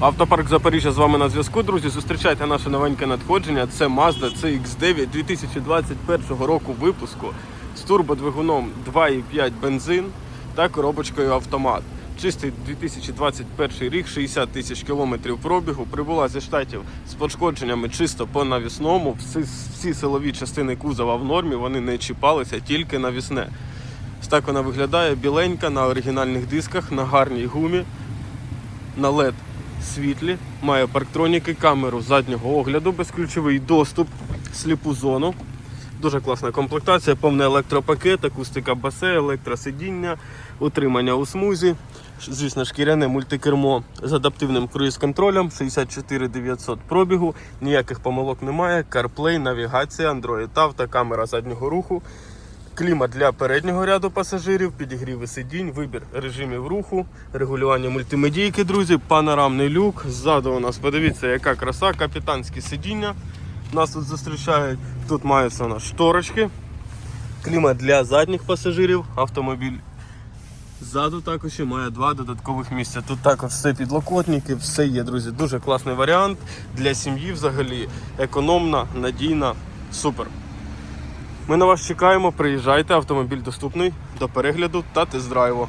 Автопарк Запоріжжя з вами на зв'язку. Друзі, зустрічайте наше новеньке надходження. Це Mazda CX-9 2021 року випуску з турбодвигуном 2,5 бензин та коробочкою автомат. Чистий 2021 рік, 60 тисяч кілометрів пробігу. Прибула зі штатів з пошкодженнями чисто по навісному. Всі, всі силові частини кузова в нормі, вони не чіпалися, тільки навісне. Так вона виглядає біленька на оригінальних дисках, на гарній гумі на LED світлі, має парктроніки, камеру заднього огляду, безключовий доступ, сліпу зону. Дуже класна комплектація, повний електропакет, акустика басе, електросидіння, утримання у смузі. Звісно, шкіряне мультикермо з адаптивним круїз-контролем, 64 900 пробігу, ніяких помилок немає. CarPlay, навігація, Android Auto, камера заднього руху. Клімат для переднього ряду пасажирів, підігріви сидінь, вибір режимів руху, регулювання мультимедійки, друзі, панорамний люк. Ззаду у нас, подивіться, яка краса, капітанські сидіння. Нас тут зустрічають. Тут маються у нас шторочки. Клімат для задніх пасажирів, автомобіль. Ззаду також ще має два додаткових місця. Тут також все підлокотники, все є, друзі. Дуже класний варіант для сім'ї взагалі. Економна, надійна, супер. Ми на вас чекаємо. Приїжджайте, автомобіль доступний до перегляду та тест-драйву.